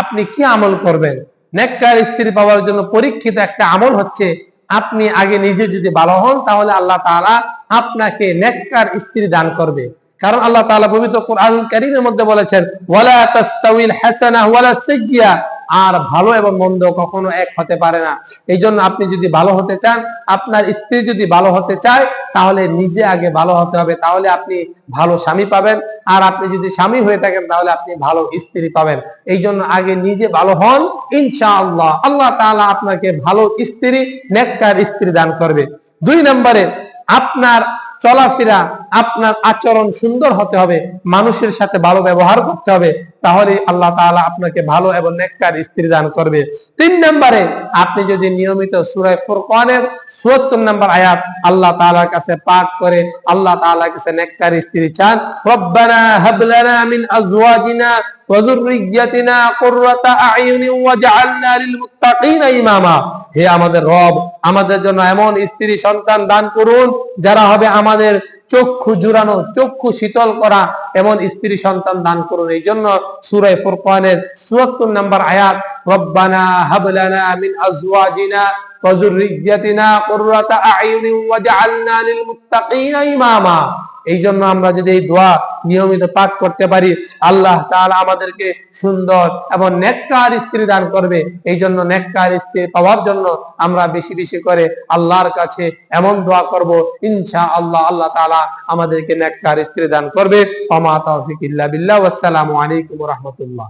আপনি কি আমল করবেন? নেককার স্ত্রী পাওয়ার জন্য পরীক্ষিত একটা আমল হচ্ছে, আপনি আগে নিজে যদি ভালো হন, তাহলে আল্লাহ তাআলা আপনাকে নেককার স্ত্রী দান করবে। কারণ আল্লাহ তাআলা পবিত্র কোরআন কারীমের মধ্যে বলেছেন সাইয়্যা আর ভালো এবং মন্দ কখনো এক হতে পারে না। এই জন্য আপনি যদি ভালো হতে চান, আপনার স্ত্রী যদি ভালো হতে চায় তাহলে নিজে আগে ভালো হতে হবে, তাহলে আপনি ভালো স্বামী পাবেন। আর আপনি যদি স্বামী হয়ে থাকেন, তাহলে আপনি ভালো স্ত্রী পাবেন। এই জন্য আগে নিজে ভালো হন, ইনশাআল্লাহ। আল্লাহ তাআলা আপনাকে ভালো স্ত্রী, নেককার স্ত্রী দান করবে। দুই নম্বরে, আপনার চলাফেরা, আপনার আচরণ সুন্দর হতে হবে, মানুষের সাথে ভালো ব্যবহার করতে হবে। তাহলে আল্লাহ তাআলা আপনাকে ভালো এবং নেককার স্ত্রী দান করবে। তিন নম্বরে, আপনি যদি নিয়মিত সূরা ফুরকানের 74 নম্বর আয়াত আল্লাহ তাআলার কাছে পাঠ করে আল্লাহ তাআলার কাছে নেককার স্ত্রী চান, রব্বানা হাব লানা মিন আজওয়াজিনা কুররাতা ওয়াজআলনা ইমামা। হে আমাদের রব, আমাদের জন্য এমন স্ত্রী সন্তান দান করুন, যারা হবে আমাদের চক্ষু জুড়ানো চক্ষু শীতল করা এমন স্ত্রী সন্তান দান করুন এই জন্য সুরাই ফুরকানের চুয়াত্তর নম্বর আয়াত রব্বানা হাবলানা মিন আজওয়াজিনা وذريتنا قرة أعين وجعلنا للمتقين إماما এই জন্য আমরা যদি এই দোয়া নিয়মিত পাঠ করতে পারি। আল্লাহ তাহলে আমাদেরকে সুন্দর এবং নেককার স্ত্রী দান করবে। এই জন্য নেককার স্ত্রী পাওয়ার জন্য আমরা বেশি বেশি করে আল্লাহর কাছে এমন দোয়া করব ইনশা আল্লাহ আল্লাহ তালা আমাদেরকে নেককার স্ত্রী দান করবে। ওমা তৌফিক ইল্লা ওয়াসসালামু আলাইকুম রাহমাতুল্লাহ।